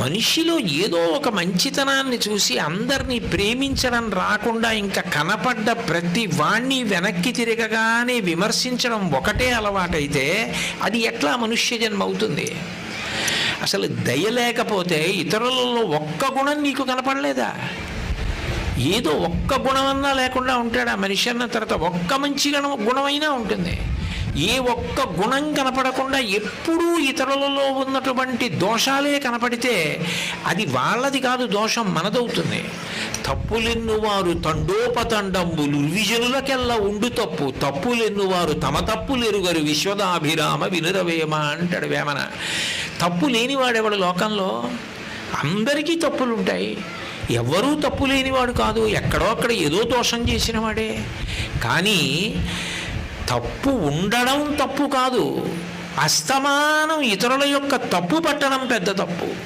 మనిషిలో ఏదో ఒక మంచితనాన్ని చూసి అందరినీ ప్రేమించడం రాకుండా ఇంకా కనపడ్డ ప్రతి వాణ్ణి వెనక్కి తిరగగానే విమర్శించడం ఒకటే అలవాటైతే అది ఎట్లా మనుష్య జన్మ అవుతుంది? అసలు దయ లేకపోతే ఇతరులలో ఒక్క గుణం నీకు కనపడలేదా? ఏదో ఒక్క గుణమన్నా లేకుండా ఉంటాడా మనిషి అన్న తర్వాత ఒక్క మంచి గుణం గుణమైనా ఉంటుంది. ఏ ఒక్క గుణం కనపడకుండా ఎప్పుడూ ఇతరులలో ఉన్నటువంటి దోషాలే కనపడితే అది వాళ్ళది కాదు దోషం మనదవుతుంది. తప్పులెన్నువారు తండోపతండంబులు విజనులకెల్లా ఉండు తప్పు తప్పులెన్నువారు తమ తప్పులెరుగరు విశ్వదాభిరామ వినురవేమ అంటాడు వేమన. తప్పు లేనివాడెవడు లోకంలో? అందరికీ తప్పులుంటాయి. ఎవ్వరూ తప్పు లేనివాడు కాదు ఎక్కడో అక్కడ ఏదో దోషం చేసిన వాడే. కానీ తప్పు ఉండడం తప్పు కాదు. అస్తమానం ఇతరుల యొక్క తప్పు పట్టడం పెద్ద తప్పు.